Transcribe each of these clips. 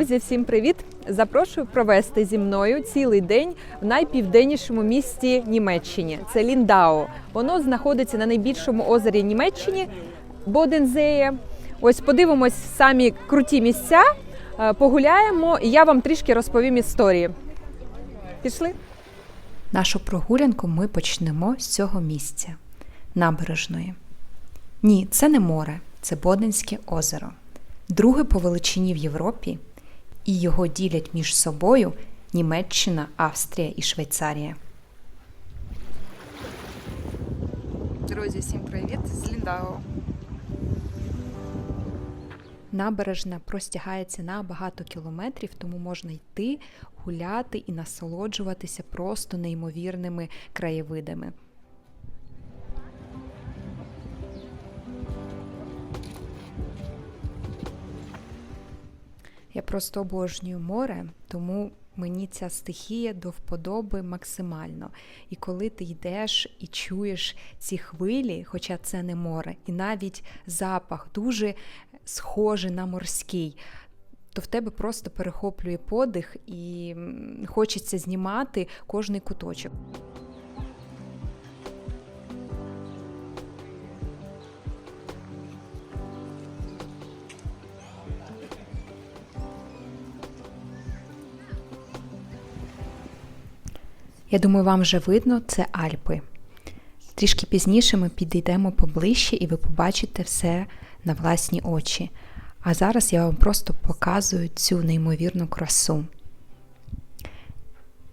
Друзі, всім привіт! Запрошую провести зі мною цілий день в найпівденнішому місті Німеччині. Це Ліндау. Воно знаходиться на найбільшому озері Німеччині Бодензеє. Ось подивимось самі круті місця, е, погуляємо, і я вам трішки розповім історії. Пішли? Нашу прогулянку ми почнемо з цього місця набережної. Ні, це не море, це Боденське озеро. Друге по величині в Європі, і його ділять між собою Німеччина, Австрія і Швейцарія. Друзі, всім привіт з Ліндау. Набережна простягається на багато кілометрів, тому можна йти, гуляти і насолоджуватися просто неймовірними краєвидами. Я просто обожнюю море, тому мені ця стихія до вподоби максимально. І коли ти йдеш і чуєш ці хвилі, хоча це не море, і навіть запах дуже схожий на морський, то в тебе просто перехоплює подих і хочеться знімати кожний куточок. Я думаю, вам вже видно, це Альпи. Трішки пізніше ми підійдемо поближче і ви побачите все на власні очі. А зараз я вам просто показую цю неймовірну красу.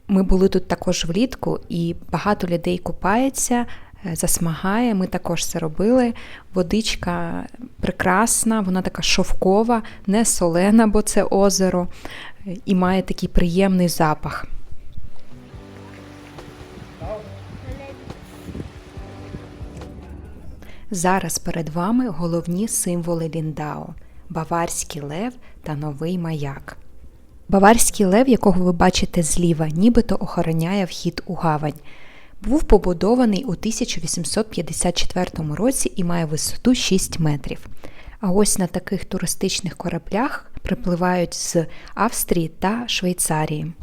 Ми були тут також влітку, і багато людей купається, е, засмагає. Ми також це робили. Водичка прекрасна, вона така шовкова, не солена, бо це озеро, е, і має такий приємний запах. Зараз перед вами головні символи Ліндао Баварський лев та новий маяк. Баварський лев, якого ви бачите зліва, нібито охороняє вхід у гавань. Був побудований у 1854 році і має висоту 6 метрів. А ось на таких туристичних кораблях припливають з Австрії та Швейцарії.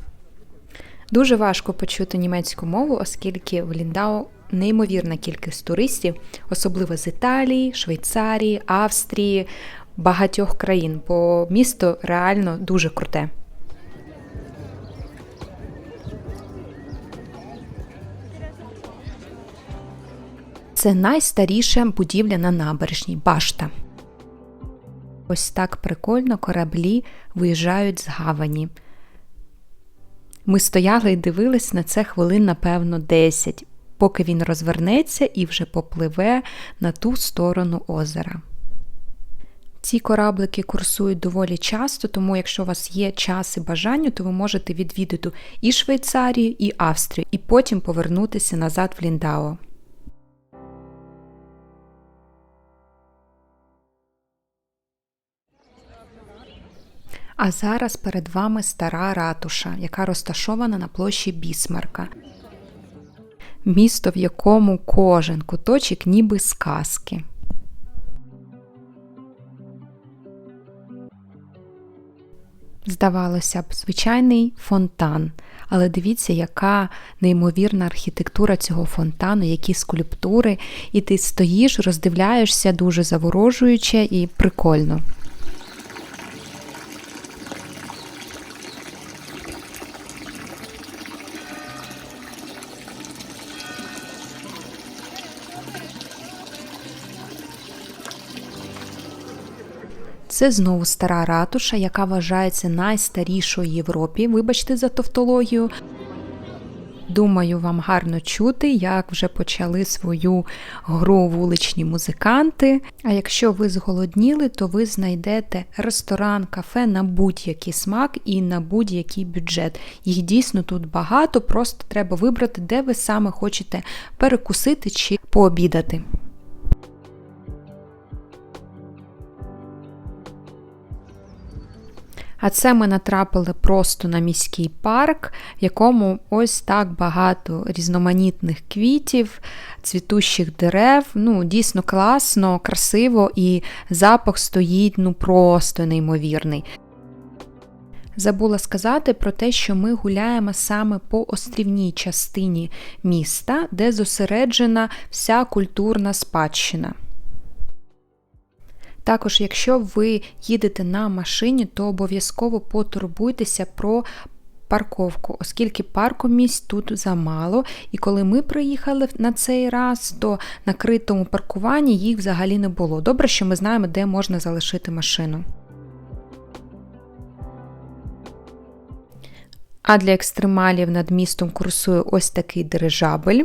Дуже важко почути німецьку мову, оскільки в Ліндау неймовірна кількість туристів, особливо з Італії, Швейцарії, Австрії, багатьох країн, бо місто реально дуже круте. Це найстаріша будівля на набережній башта. Ось так прикольно кораблі виїжджають з гавані. Ми стояли і дивились на це хвилин, напевно, 10, поки він розвернеться і вже попливе на ту сторону озера. Ці кораблики курсують доволі часто, тому якщо у вас є час і бажання, то ви можете відвідати і Швейцарію, і Австрію, і потім повернутися назад в Ліндао. А зараз перед вами стара ратуша, яка розташована на площі Бісмарка. Місто, в якому кожен куточок ніби сказки. Здавалося б, звичайний фонтан. Але дивіться, яка неймовірна архітектура цього фонтану, які скульптури, і ти стоїш, роздивляєшся дуже заворожуюче і прикольно. Це знову стара ратуша, яка вважається найстарішою в Європі. Вибачте за тавтологію. Думаю, вам гарно чути, як вже почали свою гру вуличні музиканти. А якщо ви зголодніли, то ви знайдете ресторан, кафе на будь-який смак і на будь-який бюджет. Їх дійсно тут багато, просто треба вибрати, де ви саме хочете перекусити чи пообідати. А це ми натрапили просто на міський парк, в якому ось так багато різноманітних квітів, цвітущих дерев. Ну, дійсно класно, красиво, і запах стоїть ну просто неймовірний. Забула сказати про те, що ми гуляємо саме по острівній частині міста, де зосереджена вся культурна спадщина. Також, якщо ви їдете на машині, то обов'язково потурбуйтеся про парковку, оскільки паркомісць тут замало. І коли ми приїхали на цей раз, то на критому паркуванні їх взагалі не було. Добре, що ми знаємо, де можна залишити машину. А для екстремалів над містом курсує ось такий дирижабель.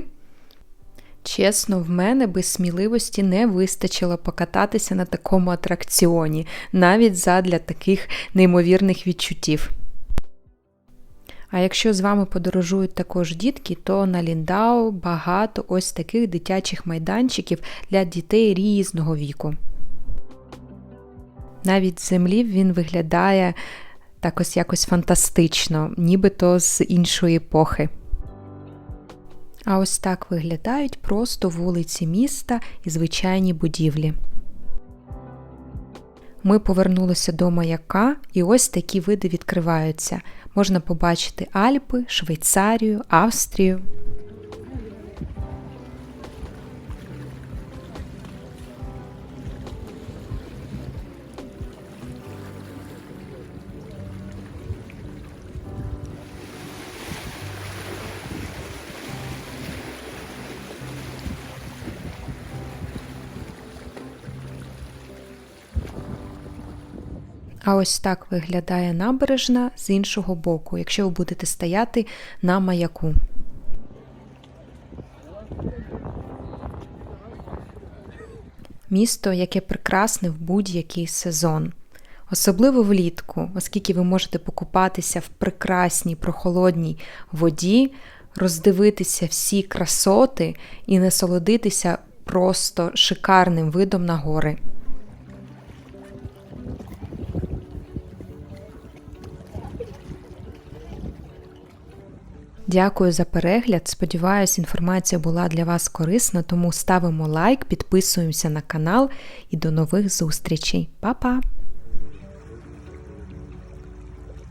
Чесно, в мене без сміливості не вистачило покататися на такому атракціоні, навіть задля таких неймовірних відчуттів. А якщо з вами подорожують також дітки, то на Ліндау багато ось таких дитячих майданчиків для дітей різного віку. Навіть з землі він виглядає так ось якось фантастично, нібито з іншої епохи. А ось так виглядають просто вулиці міста і звичайні будівлі. Ми повернулися до маяка, і ось такі види відкриваються. Можна побачити Альпи, Швейцарію, Австрію. А ось так виглядає набережна з іншого боку, якщо ви будете стояти на маяку. Місто, яке прекрасне в будь-який сезон. Особливо влітку, оскільки ви можете покупатися в прекрасній прохолодній воді, роздивитися всі красоти і насолодитися просто шикарним видом на гори. Дякую за перегляд. Сподіваюсь, інформація була для вас корисна, тому ставимо лайк, підписуємося на канал і до нових зустрічей. Па-па!